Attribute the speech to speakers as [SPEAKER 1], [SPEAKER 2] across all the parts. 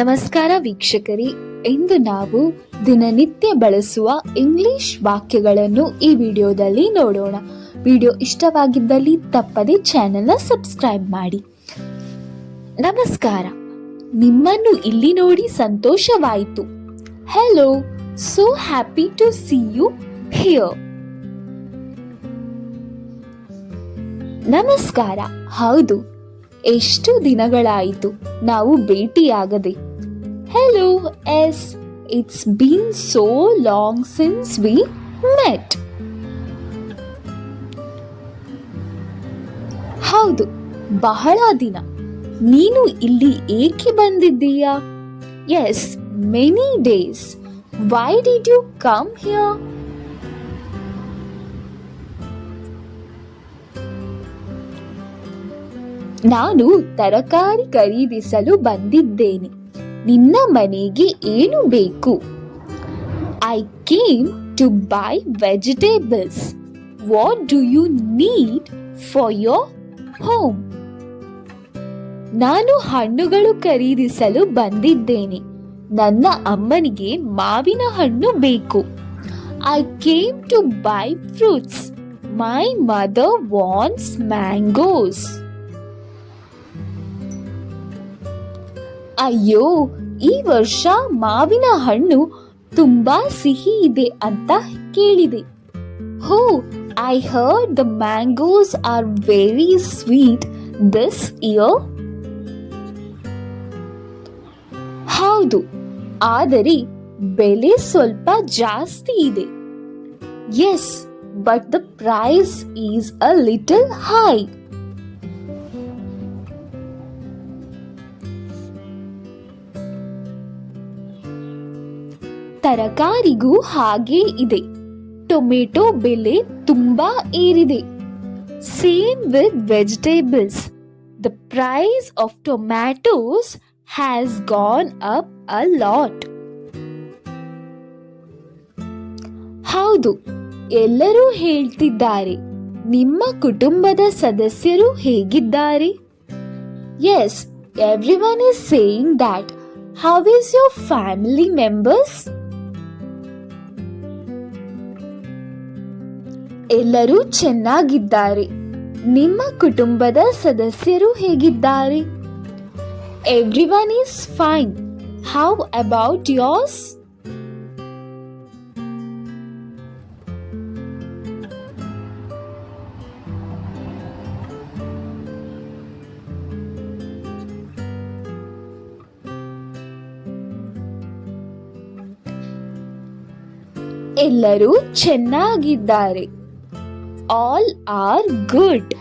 [SPEAKER 1] ನಮಸ್ಕಾರ ವೀಕ್ಷಕರಿ. ಇಂದು ನಾವು ದಿನನಿತ್ಯ ಬಳಸುವ ಇಂಗ್ಲಿಷ್ ವಾಕ್ಯಗಳನ್ನು ಈ ವಿಡಿಯೋದಲ್ಲಿ ನೋಡೋಣ. ವಿಡಿಯೋ ಇಷ್ಟವಾಗಿದ್ದಲ್ಲಿ ತಪ್ಪದೆ ಚಾನೆಲ್ನ ಸಬ್ಸ್ಕ್ರೈಬ್ ಮಾಡಿ. ನಮಸ್ಕಾರ. ನಿಮ್ಮನ್ನು ಇಲ್ಲಿ ನೋಡಿ ಸಂತೋಷವಾಯಿತು. Hello so happy to see you here ನಮಸ್ಕಾರ. ಹೌದು, ಎಷ್ಟು ದಿನಗಳಾಯಿತು. ನಾವು ಭೇಟಿಯಾಗದೆ hello yes it's been so long since we met ಹೌದು, ಬಹಳ ದಿನ. ನೀನು ಇಲ್ಲಿ ಏಕೆ ಬಂದಿದ್ದೀಯಾ? Yes many days why did you come here ನಾನು ತರಕಾರಿ ಖರೀದಿಸಲು ಬಂದಿದ್ದೇನೆ. ನಿನ್ನ ಮನೆಗೆ ಏನು ಬೇಕು? I came to buy vegetables what do you need for your home ನಾನು ಹಣ್ಣುಗಳು ಖರೀದಿಸಲು ಬಂದಿದ್ದೇನೆ. ನನ್ನ ಅಮ್ಮನಿಗೆ ಮಾವಿನ ಹಣ್ಣು ಬೇಕು. I came to buy fruits my mother wants mangoes ಅಯ್ಯೋ, ಈ ವರ್ಷ ಮಾವಿನ ಹಣ್ಣು ತುಂಬಾ ಸಿಹಿ ಇದೆ ಅಂತ ಕೇಳಿದೆ. ಹೋ I heard the mangoes are very sweet this year ಹೌದು, ಆದರೆ ಬೆಲೆ ಸ್ವಲ್ಪ ಜಾಸ್ತಿ ಇದೆ. Yes but the price is a little high ತರಕಾರಿಗೂ ಹಾಗೇ ಇದೆ. ಟೊಮೆಟೊ ಬೆಲೆ ತುಂಬಾ ಏರಿದೆ. Same with vegetables the price of tomatoes has gone up a lot ಹೌದು, ಎಲ್ಲರೂ ಹೇಳ್ತಿದ್ದಾರೆ, ನಿಮ್ಮ ಕುಟುಂಬದ ಸದಸ್ಯರು ಹೇಗಿದ್ದಾರೆ? Yes everyone is saying that how is your family members ಎಲ್ಲರೂ ಚೆನ್ನಾಗಿದ್ದಾರೆ. ನಿಮ್ಮ ಕುಟುಂಬದ ಸದಸ್ಯರು ಹೇಗಿದ್ದಾರೆ? Everyone is fine how about yours ಎಲ್ಲರೂ ಚೆನ್ನಾಗಿದ್ದಾರೆ. ಆಲ್ ಆರ್ ಗುಡ್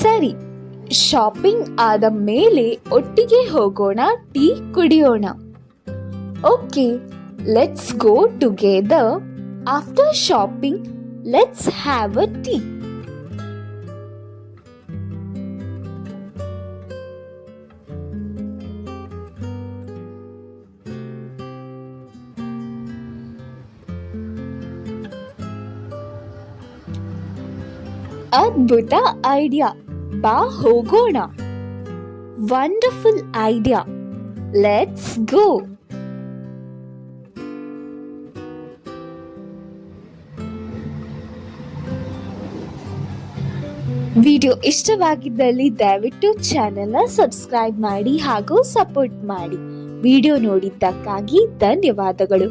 [SPEAKER 1] ಸರಿ ಶಾಪಿಂಗ್ ಆದ ಮೇಲೆ ಒಟ್ಟಿಗೆ ಹೋಗೋಣ ಟೀ ಕುಡಿಯೋಣ okay let's go together after shopping let's have a tea ಅದ್ಭುತ ಐಡಿಯಾ ಬಾ ಹೋಗೋಣ wonderful idea let's go Video ಇಷ್ಟವಾಗಿದ್ದಲ್ಲಿ ದಯವಿಟ್ಟು ಚಾನೆಲ್ನ ಸಬ್ಸ್ಕ್ರೈಬ್ ಮಾಡಿ ಹಾಗೂ ಸಪೋರ್ಟ್ ಮಾಡಿ. ವಿಡಿಯೋ ನೋಡಿದ್ದಕ್ಕಾಗಿ ಧನ್ಯವಾದಗಳು.